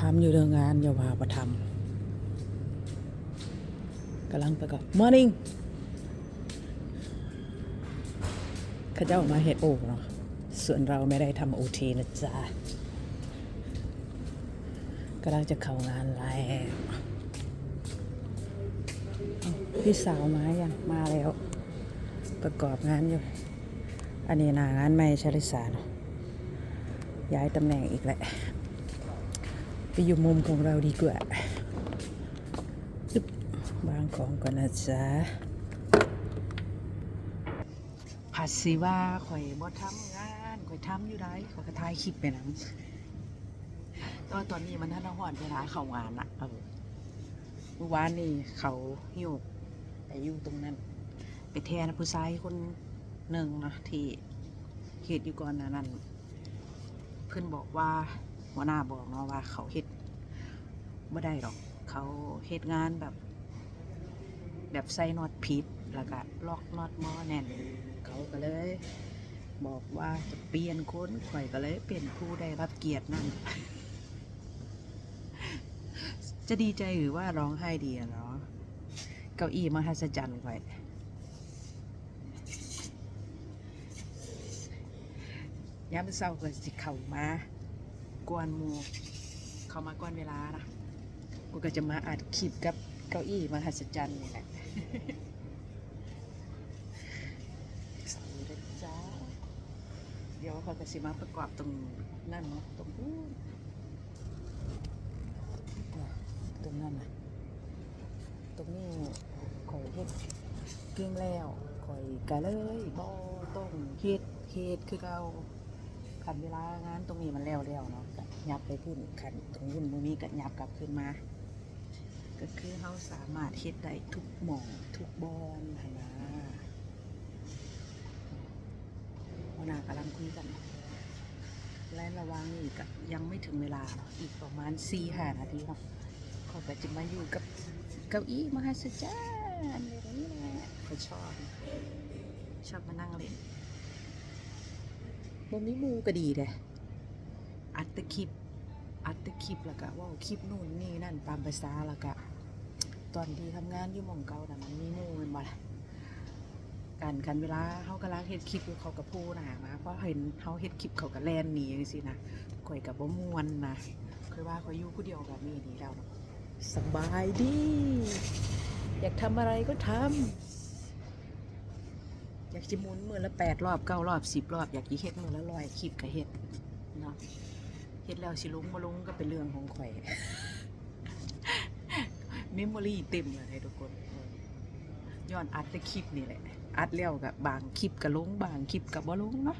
ทำอยู่เรื่องงานอย่าว่าประทำกำลังไปก่อน morning เข้าเจ้ามาเฮ็ดโอเนาะส่วนเราไม่ได้ทำโอทีนะจ๊ะกำลังจะเข้างานแล้วพี่สาวมายังมาแล้ว ประกอบงานอยู่ อันนี้หนางานไม่ชลิสาเนาะย้ายตำแหน่งอีกแหละ ไปอยู่มุมของเราดีกว่าบบางของก่อนนะจ๊ะผัดสิว่าข่อยบ่ทำงานข่อยทำอยู่ได้ข่อยก็ถ่ายคลิปไปนำแต่ว่าตอนนี้มันทันหอนเวลาเข้างานอะเออเมื่อวานนี่เขาหิ้วไปอยู่ตรงนั้น ไปแทนผู้ชายคนหนึ่งนะที่เฮ็ดอยู่ก่อนนานั้นเพื่อนบอกว่า หัวหน้าบอกเนาะว่าเขาเฮ็ดไม่ได้หรอก เขาเฮ็ดงานแบบ แบบใส่น็อตผิดแล้วก็ล็อกน็อตมอแน่น เขาก็เลย บอกว่าจะเปลี่ยนคนข่อยก็เลยเป็นผู้ได้รับเกียรตินั่นจะดีใจหรือว่าร้องไห้ดีอะเนาะเก้าอี้มหัศจรรย์ข่อยยามเศร้าก็สิเข้ามา กวนหมูเขามาก่อนเวลานะกูก็จะมาอัดคลิปกับเก้าอี้มหัศจรรย์นี่แหละจ้าเดี๋ยวเขาก็สิมาประกอบตรงนั่นเนาะตรงนู้นตรงนั้นนะตรงนี้ข่อยเฮ็ดเก่งแล้วข่อยก็เลยบ่ต้องเฮ็ดเฮ็ดคือเก่า ขันเวลางานตรงนี้มันแล้วแล้วเนาะก็ยับไปขึ้นขันตรงยุ่นมือมีก็ยับกลับขึ้นมา ก็คือเขาสามารถเฮ็ดได้ทุกหม่องทุกบอนหั้นะวนากำลังคุยกัน และระวังนี่ก็ยังไม่ถึงเวลาเนาะอีกประมาณสี่ห้านาทีเนาะเขาก็จะมาอยู่กับเก้าอี้มหัศจรรย์แบบนี้แหละเขาชอบ ชอบมานั่งเล่น บ่มีมูก็ดีเด้อัดตะคลิป อัดตะคลิปแล้วก็ว่าคลิปนู่นนี่นั่นตามภาษาแล้วก็ตอนที่ทำงานอยู่หม่องเก่าน่ะมันมีมูม่นบ่ล่ะการกันเวลาเฮากำลังเฮ็ดคลิปอยู่เขาก็พูดหนามาเพราะเห็นเฮาเฮ็ดคลิปเขาก็แลนหนีจังซี่นะข่อยก็บ่ม่วนนะคือว่าข่อยอยู่ผู้เดียวแบบนี้ดีแล้วสบายดี อยากทำอะไรก็ทำ อยากจะหมุนมือละแปดรอบเก้ารอบสิบรอบ อยากจะเฮ็ดมือละร้อยคลิปก็เฮ็ดเนาะเฮ็ดแล้วสิลุงบ่ลุงก็เป็นเรื่องของข่อยเมมโมรี่เต็มเลยทุกคนย้อนอัดแต่คลิปนี่แหละ อัดแล้วกับบางคลิปก็ลงบางคลิปก็บ่ลงเนาะ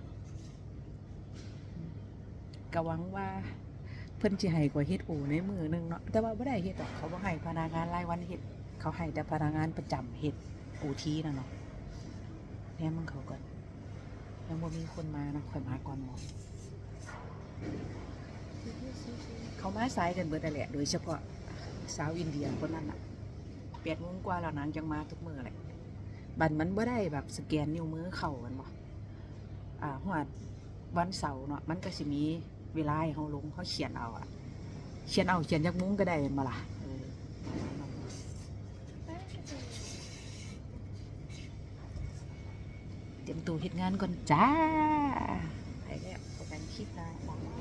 ก็หวังว่าเพิ่นสิให้ข่อยเฮ็ดโอในมือหนึงเนาะแต่ว่าบ่ได้เฮ็ดหรอกเขาบ่ให้พนักงานรายวันเฮ็ดเขาให้แต่พนักงานประจำเฮ็ดโอทีน่ะเนาะ แน่มึงเขาก่อนยังบ่มีคนมานะคอยมาก่อนหมอเขามาสายกันเบิดนั่แหละ โดยเฉพาะสาวอินเดียคนนั้นอะแปดโมงกว่าแล้วนางจังมาทุกมือแหละบันมันบ่ได้แบบสแกนนิ้วมือเข้ากันบ่อ่าหัววันเสาร์เนาะมันก็สิมีเวลาให้เฮาลงเขาเขียนเอาอะเขียนเอาเขียนยักมุ้งก็ได้ม่นบ่ล่ะเออ เตรียมตัวเฮ็ดงานก่อนจ้าไปแล้วพบกันคลิปหน้าบ๊ายบา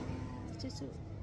ยสู้ๆ